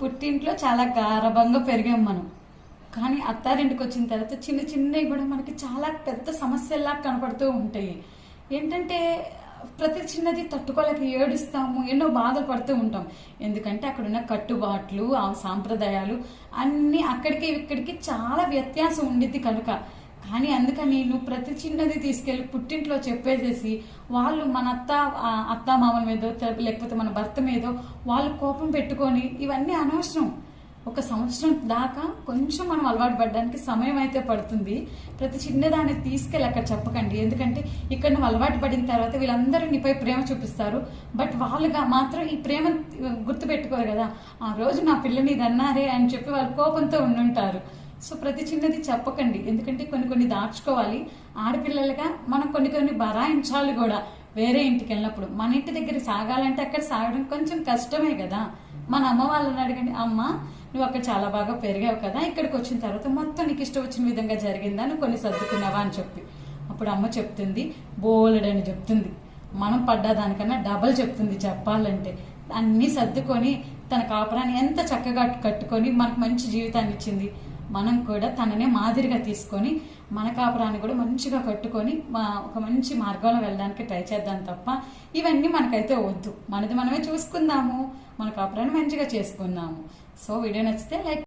పుట్టింట్లో చాలా గారభంగా పెరిగాం మనం. కానీ అత్తారింటికి వచ్చిన తర్వాత చిన్న చిన్నవి కూడా మనకి చాలా పెద్ద సమస్యల్లా కనపడుతూ ఉంటాయి. ఏంటంటే ప్రతి చిన్నది తట్టుకోలేక ఏడుస్తాము ఎన్నో బాధలు పడుతూ ఉంటాం. ఎందుకంటే అక్కడ ఉన్న కట్టుబాట్లు ఆ సాంప్రదాయాలు అన్నీ అక్కడికి ఇక్కడికి చాలా వ్యత్యాసం ఉండిద్ది కనుక. కానీ అందుకని నువ్వు ప్రతి చిన్నది తీసుకెళ్ళి పుట్టింట్లో చెప్పేసేసి వాళ్ళు మన అత్త ఆ అత్త మామల మీదో లేకపోతే మన భర్త మీదో వాళ్ళు కోపం పెట్టుకొని ఇవన్నీ అనవసరం. ఒక సంవత్సరం దాకా కొంచెం మనం అలవాటు పడడానికి సమయం అయితే పడుతుంది. ప్రతి చిన్నదాన్ని తీసుకెళ్ళి అక్కడ చెప్పకండి. ఎందుకంటే ఇక్కడ నువ్వు అలవాటు పడిన తర్వాత వీళ్ళందరూ నీపై ప్రేమ చూపిస్తారు. బట్ వాళ్ళుగా మాత్రం ఈ ప్రేమ గుర్తుపెట్టుకోరు కదా. ఆ రోజు నా పిల్లని ఇది అన్నారే అని చెప్పి వాళ్ళు కోపంతో ఉండుంటారు. సో ప్రతి చిన్నది చెప్పకండి. ఎందుకంటే కొన్ని కొన్ని దాచుకోవాలి. ఆడపిల్లలుగా మనం కొన్ని కొన్ని బరాయించాలి కూడా. వేరే ఇంటికి వెళ్ళినప్పుడు. మన ఇంటి దగ్గర సాగాలంటే అక్కడ సాగడం కొంచెం కష్టమే కదా. మన అమ్మ వాళ్ళని అడగండి అమ్మ నువ్వు అక్కడ చాలా బాగా పెరిగావు కదా. ఇక్కడికి వచ్చిన తర్వాత మొత్తం నీకు ఇష్టం వచ్చిన విధంగా జరిగిందా? నువ్వు కొన్ని సర్దుకున్నావా? అని చెప్పి. అప్పుడు అమ్మ చెప్తుంది బోలెడని చెప్తుంది. మనం పడ్డా దానికన్నా డబల్ చెప్తుంది చెప్పాలంటే. అన్నీ సర్దుకొని తన కాపురాన్ని ఎంత చక్కగా కట్టుకొని మనకు మంచి జీవితాన్ని ఇచ్చింది. మనం కూడా తననే మాదిరిగా తీసుకొని మన కాపురాన్ని కూడా మంచిగా కట్టుకొని మా- ఒక మంచి మార్గంలో వెళ్ళడానికి ట్రై చేద్దాం తప్ప ఇవన్నీ మనకైతే వద్దు. మనది మనమే చూసుకుందాము. మన కాపురాన్ని మంచిగా చేసుకుందాము. సో వీడియో నచ్చితే లైక్